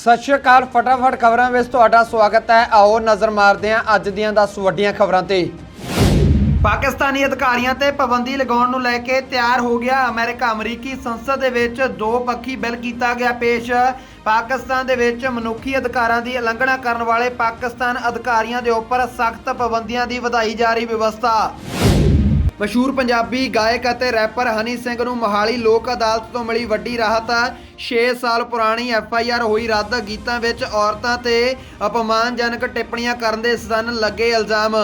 ਸਤਿ ਸ਼੍ਰੀ ਅਕਾਲ, ਫਟਾਫਟ ਖਬਰਾਂ ਵਿੱਚ ਤੁਹਾਡਾ ਸਵਾਗਤ ਹੈ। ਆਓ ਨਜ਼ਰ ਮਾਰਦੇ ਹਾਂ ਅੱਜ ਦੀਆਂ 10 ਵੱਡੀਆਂ ਖਬਰਾਂ ਤੇ। ਪਾਕਿਸਤਾਨੀ ਅਧਿਕਾਰੀਆਂ ਤੇ ਪਾਬੰਦੀ ਲਗਾਉਣ ਨੂੰ ਲੈ ਕੇ ਤਿਆਰ ਹੋ ਗਿਆ ਅਮਰੀਕਾ। ਅਮਰੀਕੀ ਸੰਸਦ ਦੇ ਵਿੱਚ ਦੋ ਪੱਖੀ ਬਿੱਲ ਕੀਤਾ ਗਿਆ ਪੇਸ਼। ਪਾਕਿਸਤਾਨ ਦੇ ਵਿੱਚ ਮਨੁੱਖੀ ਅਧਿਕਾਰਾਂ ਦੀ ਉਲੰਘਣਾ ਕਰਨ ਵਾਲੇ ਪਾਕਿਸਤਾਨ ਅਧਿਕਾਰੀਆਂ ਦੇ ਉੱਪਰ ਸਖਤ ਪਾਬੰਦੀਆਂ ਦੀ ਵਧਾਈ ਜਾ ਰਹੀ ਵਿਵਸਥਾ। ਮਸ਼ਹੂਰ ਪੰਜਾਬੀ ਗਾਇਕ ਅਤੇ ਰੈਪਰ ਹਨੀ ਸਿੰਘ ਨੂੰ ਮੋਹਾਲੀ ਲੋਕ ਅਦਾਲਤ ਤੋਂ ਮਿਲੀ ਵੱਡੀ ਰਾਹਤ। 6 ਸਾਲ ਪੁਰਾਣੀ ਐਫ ਆਈ ਆਰ ਹੋਈ ਰੱਦ, ਗੀਤਾਂ ਵਿੱਚ ਔਰਤਾਂ ਤੇ ਅਪਮਾਨਜਨਕ ਟਿੱਪਣੀਆਂ ਕਰਨ ਦੇ ਸਨ ਲੱਗੇ ਇਲਜ਼ਾਮ।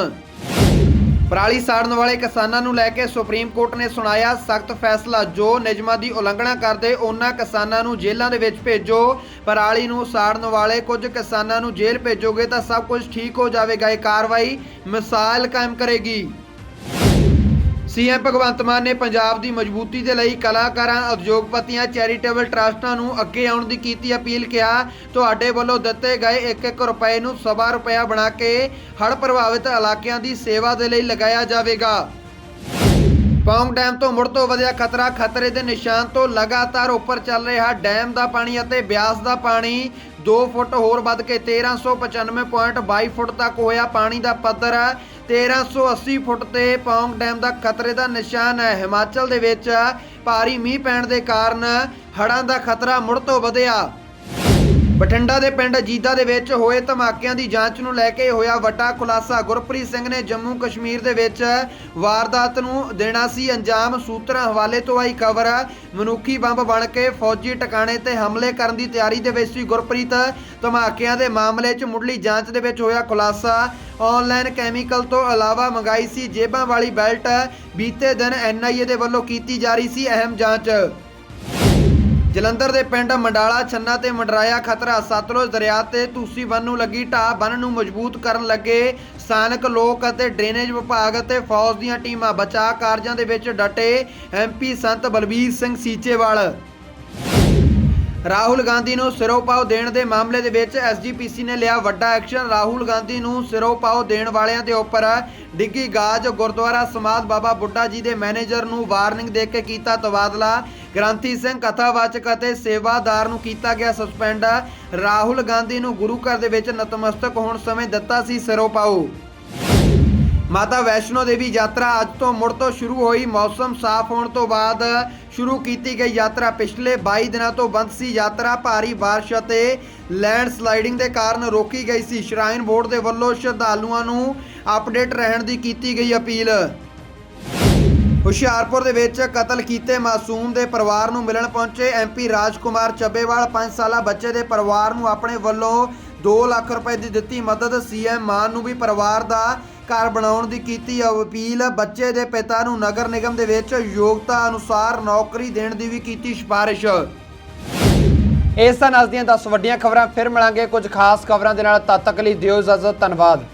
ਪਰਾਲੀ ਸਾੜਨ ਵਾਲੇ ਕਿਸਾਨਾਂ ਨੂੰ ਲੈ ਕੇ ਸੁਪਰੀਮ ਕੋਰਟ ਨੇ ਸੁਣਾਇਆ ਸਖਤ ਫੈਸਲਾ। ਜੋ ਨਿਯਮਾਂ ਦੀ ਉਲੰਘਣਾ ਕਰਦੇ ਉਹਨਾਂ ਕਿਸਾਨਾਂ ਨੂੰ ਜੇਲ੍ਹਾਂ ਦੇ ਵਿੱਚ ਭੇਜੋ। ਪਰਾਲੀ ਨੂੰ ਸਾੜਨ ਵਾਲੇ ਕੁਝ ਕਿਸਾਨਾਂ ਨੂੰ ਜੇਲ੍ਹ ਭੇਜੋਗੇ ਤਾਂ ਸਭ ਕੁਝ ਠੀਕ ਹੋ ਜਾਵੇਗਾ। ਇਹ ਕਾਰਵਾਈ ਮਿਸਾਲ ਕਾਇਮ ਕਰੇਗੀ। ਸੀਐਮ ਭਗਵੰਤ ਮਾਨ ਨੇ ਪੰਜਾਬ ਦੀ ਮਜ਼ਬੂਤੀ ਦੇ ਲਈ ਕਲਾਕਾਰਾਂ, ਉਦਯੋਗਪਤੀਆਂ, ਚੈਰੀਟੇਬਲ ਟਰਸਟਾਂ ਨੂੰ ਅੱਗੇ ਆਉਣ ਦੀ ਕੀਤੀ ਅਪੀਲ ਕਿਹਾ। ਤੁਹਾਡੇ ਵੱਲੋਂ ਦਿੱਤੇ ਗਏ 1-1 ਰੁਪਏ ਨੂੰ ਸਵਾ ਰੁਪਇਆ ਬਣਾ ਕੇ ਹੜ੍ਹ ਪ੍ਰਭਾਵਿਤ ਇਲਾਕਿਆਂ ਦੀ ਸੇਵਾ ਦੇ ਲਈ ਲਗਾਇਆ ਜਾਵੇਗਾ। ਪੌਂਗ ਡੈਮ ਤੋਂ ਮੁੜ ਤੋਂ ਵਧਿਆ ਖਤਰਾ, ਖਤਰੇ ਦੇ ਨਿਸ਼ਾਨ ਤੋਂ ਲਗਾਤਾਰ ਉੱਪਰ ਚੱਲ ਰਿਹਾ ਡੈਮ ਦਾ ਪਾਣੀ ਅਤੇ ਬਿਆਸ ਦਾ ਪਾਣੀ। 2 ਫੁੱਟ ਹੋਰ ਵੱਧ ਕੇ 1395.22 ਫੁੱਟ ਤੱਕ ਹੋਇਆ ਪਾਣੀ ਦਾ ਪੱਧਰ। 1380 ਫੁੱਟ ਤੇ ਪੌਂਗ ਡੈਮ ਦਾ ਖਤਰੇ ਦਾ ਨਿਸ਼ਾਨ ਹੈ। ਹਿਮਾਚਲ ਦੇ ਵਿੱਚ ਭਾਰੀ ਮੀਂਹ ਪੈਣ ਦੇ ਕਾਰਨ ਹੜ੍ਹਾਂ ਦਾ ਖਤਰਾ ਮੁੜ ਤੋਂ ਵਧਿਆ। ਬਠਿੰਡਾ ਦੇ ਪਿੰਡ ਜੀਦਾ ਦੇ ਵਿੱਚ ਹੋਏ ਧਮਾਕਿਆਂ ਦੀ ਜਾਂਚ ਨੂੰ ਲੈ ਕੇ ਹੋਇਆ ਵੱਡਾ ਖੁਲਾਸਾ। ਗੁਰਪ੍ਰੀਤ ਸਿੰਘ ਨੇ ਜੰਮੂ ਕਸ਼ਮੀਰ ਦੇ ਵਿੱਚ ਵਾਰਦਾਤ ਨੂੰ ਦੇਣਾ ਸੀ ਅੰਜਾਮ। ਸੂਤਰਾਂ ਹਵਾਲੇ ਤੋਂ ਆਈ ਖਬਰ, ਮਨੁੱਖੀ ਬੰਬ ਬਣ ਕੇ ਫੌਜੀ ਟਿਕਾਣੇ ਤੇ ਹਮਲੇ ਕਰਨ ਦੀ ਤਿਆਰੀ ਦੇ ਵਿੱਚ ਸੀ। ਗੁਰਪ੍ਰੀਤ, ਧਮਾਕਿਆਂ ਦੇ ਮਾਮਲੇ 'ਚ ਮੁੱਢਲੀ ਜਾਂਚ ਦੇ ਵਿੱਚ ਹੋਇਆ ਖੁਲਾਸਾ। ਆਨਲਾਈਨ ਕੈਮੀਕਲ ਤੋਂ ਇਲਾਵਾ ਮੰਗਾਈ ਸੀ ਜੇਬਾਂ ਵਾਲੀ ਬੈਲਟ। ਬੀਤੇ ਦਿਨ ਐਨਆਈਏ ਦੇ ਵੱਲੋਂ ਕੀਤੀ ਜਾ ਰਹੀ ਸੀ ਅਹਿਮ ਜਾਂਚ। ਜਲੰਧਰ ਦੇ ਪਿੰਡ ਮੰਡਾਲਾ, ਛੰਨਾ ਤੇ ਮੰਡਰਾਇਆ ਖਤਰਾ, ਸਤਲੁਜ ਦਰਿਆ ਤੇ ਧੂਸੀ ਬੰਨ ਨੂੰ ਲੱਗੀ ਢਾਹ ਬੰਨ ਨੂੰ ਮਜ਼ਬੂਤ ਕਰਨ ਲੱਗੇ ਸਥਾਨਕ ਲੋਕ ਅਤੇ ਡਰੇਨੇਜ ਵਿਭਾਗ ਅਤੇ ਫੌਜ ਦੀਆਂ ਟੀਮਾਂ। ਬਚਾਅ ਕਾਰਜਾਂ ਦੇ ਵਿੱਚ ਡਟੇ ਐਮਪੀ ਸੰਤ ਬਲਬੀਰ ਸਿੰਘ ਸੀਚੇਵਾਲ। ਰਾਹੁਲ ਗਾਂਧੀ ਨੂੰ ਸਿਰੋਪਾਓ ਦੇਣ ਦੇ ਮਾਮਲੇ ਦੇ ਵਿੱਚ ਐਸਜੀਪੀਸੀ ਨੇ ਲਿਆ ਵੱਡਾ ਐਕਸ਼ਨ। ਰਾਹੁਲ ਗਾਂਧੀ ਨੂੰ ਸਿਰੋਪਾਓ ਦੇਣ ਵਾਲਿਆਂ ਦੇ ਉੱਪਰ ਡਿੱਗੀ ਗਾਜ। ਗੁਰਦੁਆਰਾ ਸਮਾਦ ਬਾਬਾ ਬੁੱਢਾ ਜੀ ਦੇ ਮੈਨੇਜਰ ਨੂੰ ਵਾਰਨਿੰਗ ਦੇ ਕੇ ਕੀਤਾ ਤਬਾਦਲਾ। ਗ੍ਰੰਥੀ ਸਿੰਘ ਕਥਾਵਾਚਕ ਅਤੇ ਸੇਵਾਦਾਰ ਨੂੰ ਕੀਤਾ ਗਿਆ ਸਸਪੈਂਡ ਰਾਹੁਲ ਗਾਂਧੀ ਨੂੰ ਗੁਰੂ ਘਰ ਦੇ ਵਿੱਚ ਨਤਮਸਤਕ ਹੋਣ ਸਮੇਂ ਦਿੱਤਾ ਸੀ ਸਿਰੋਪਾਓ ਮਾਤਾ ਵੈਸ਼ਨੋ ਦੇਵੀ ਯਾਤਰਾ ਅੱਜ ਤੋਂ ਮੁੜ ਤੋਂ ਸ਼ੁਰੂ ਹੋਈ ਮੌਸਮ ਸਾਫ਼ ਹੋਣ ਤੋਂ ਬਾਅਦ ਸ਼ੁਰੂ ਕੀਤੀ ਗਈ ਯਾਤਰਾ ਪਿਛਲੇ 22 ਦਿਨਾਂ ਤੋਂ ਬੰਦ ਸੀ ਯਾਤਰਾ ਭਾਰੀ بارش ਅਤੇ ਲੈਂਡ ਸਲਾਈਡਿੰਗ ਦੇ ਕਾਰਨ ਰੋਕੀ ਗਈ ਸੀ ਸ਼ਰਾਈਨ ਬੋਰਡ ਦੇ ਵੱਲੋਂ ਸ਼ਰਧਾਲੂਆਂ ਨੂੰ ਅਪਡੇਟ ਰਹਿਣ ਦੀ ਕੀਤੀ ਗਈ ਅਪੀਲ ਹੁਸ਼ਿਆਰਪੁਰ ਦੇ ਵਿੱਚ ਕਤਲ ਕੀਤੇ ਮਾਸੂਮ ਦੇ ਪਰਿਵਾਰ ਨੂੰ ਮਿਲਣ ਪਹੁੰਚੇ ਐਮਪੀ ਰਾਜਕੁਮਾਰ ਚੱਬੇਵਾਲ 5 ਸਾਲਾ ਬੱਚੇ ਦੇ ਪਰਿਵਾਰ ਨੂੰ ਆਪਣੇ ਵੱਲੋਂ 2 ਲੱਖ ਰੁਪਏ ਦੀ ਦਿੱਤੀ ਮਦਦ। ਸੀਐਮ ਮਾਨ ਨੂੰ ਵੀ ਪਰਿਵਾਰ ਦਾ ਘਰ ਬਣਾਉਣ ਦੀ ਕੀਤੀ ਅਪੀਲ। ਬੱਚੇ ਦੇ ਪਿਤਾ ਨੂੰ ਨਗਰ ਨਿਗਮ ਦੇ ਵਿੱਚ ਯੋਗਤਾ ਅਨੁਸਾਰ ਨੌਕਰੀ ਦੇਣ ਦੀ ਵੀ ਕੀਤੀ ਸਿਫਾਰਿਸ਼। ਇਸ ਸਨ ਅੱਜ ਦੀਆਂ 10 ਵੱਡੀਆਂ ਖਬਰਾਂ, ਫਿਰ ਮਿਲਾਂਗੇ ਕੁਝ ਖਾਸ ਖਬਰਾਂ ਦੇ ਨਾਲ। ਤਦ ਤੱਕ ਲਈ ਦਿਓ ਇਜਾਜ਼ਤ, ਧੰਨਵਾਦ।